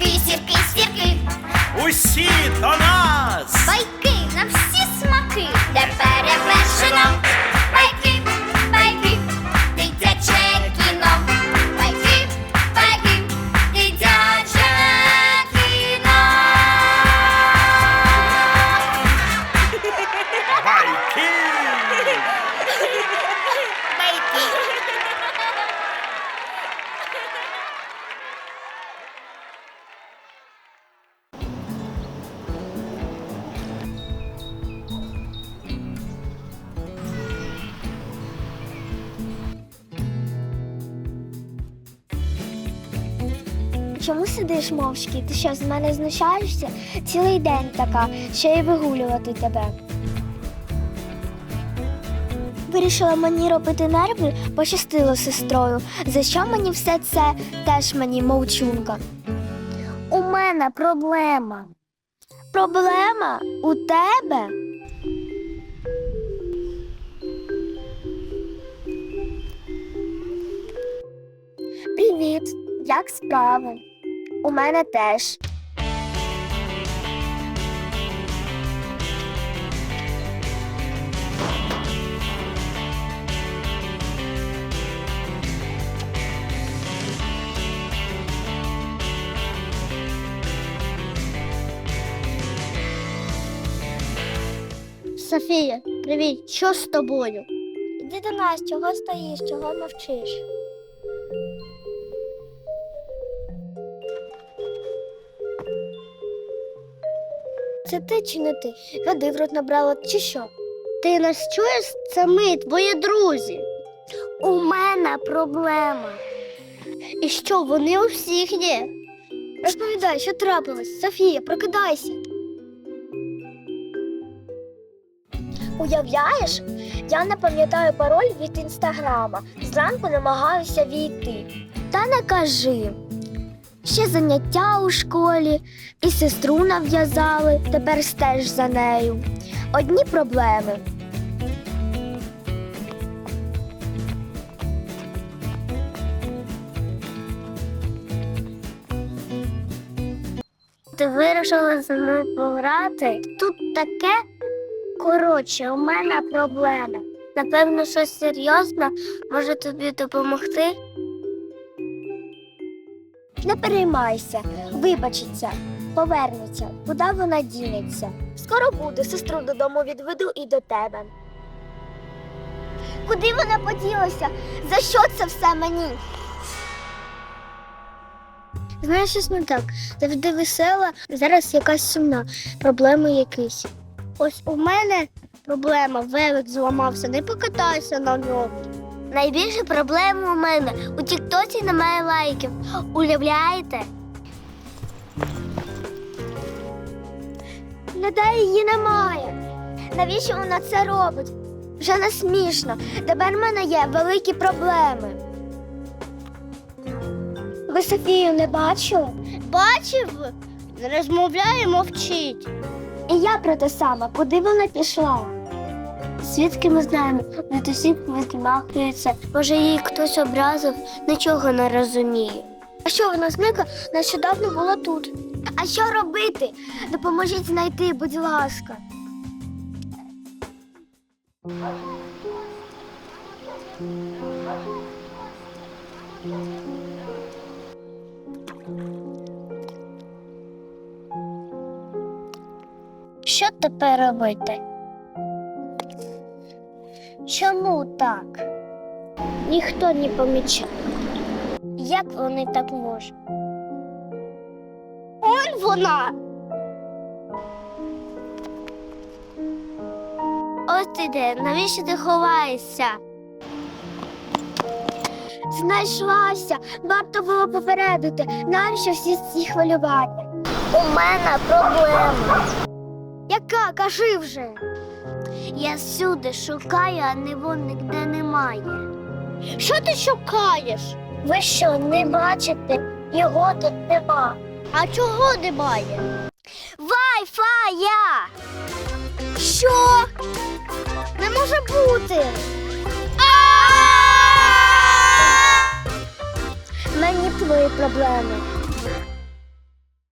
сірки, сірки, сірки. Усі до нас. Байки. Чому сидиш мовчки? Ти що, з мене знущаєшся? Цілий день така, ще й вигулювати тебе. Вирішила мені робити нерви, пощастило сестрою. За що мені все це теж мені мовчунка? У мене проблема. Проблема у тебе? Привіт, як справи? У мене теж. Софія, привіт, що з тобою? Іди до нас, чого стоїш, чого мовчиш? Це ти чи не ти? Води в рот набрала чи що? Ти нас чуєш? Це ми, твої друзі. У мене проблема. І що, вони у всіх є? Розповідай, що трапилось? Софія, прокидайся. Уявляєш, я не пам'ятаю пароль від інстаграма. Зранку намагаюся війти. Та не кажи. Ще заняття у школі, і сестру нав'язали, тепер стеж за нею. Одні проблеми. Ти вирішила зі мною пограти? Тут таке. Коротше, у мене проблема. Напевно, щось серйозне може тобі допомогти. Не переймайся, вибачиться, повернеться, куди вона дінеться. Скоро буде, сестру додому відведу і до тебе. Куди вона поділася? За що це все мені? Знаєш, щось не так. Завжди весела, зараз якась сумна, проблеми якісь. Ось у мене проблема, велик зламався, не покатайся на ньому. Найбільша проблема у мене. У Тіктоці немає лайків. Уявляєте? Ніде її немає. Навіщо вона це робить? Вже не смішно. Тепер в мене є великі проблеми. Ви Софію не бачили? Бачив? Не розмовляє, мовчить. І я про те саме, куди вона пішла? Звідки ми знаємо? Від усіх відмахується. Може, її хтось образив, нічого не розуміє. А що вона зникла? Нещодавно була тут. А що робити? Допоможіть знайти, будь ласка. Що тепер робити? Чому так? Ніхто не помічає. Як вони так можуть? Он вона. Ось ти де, навіщо ти ховаєшся? Знайшлася. Варто було попередити. Навіщо всі ці хвилювання? У мене проблема. Яка? Кажи вже. Я всюди шукаю, а него ніде немає. Що ти шукаєш? Ви що, не бачите? Його тут нема. А чого немає? Вай-фая! Що? Не може бути. Мені твої проблеми.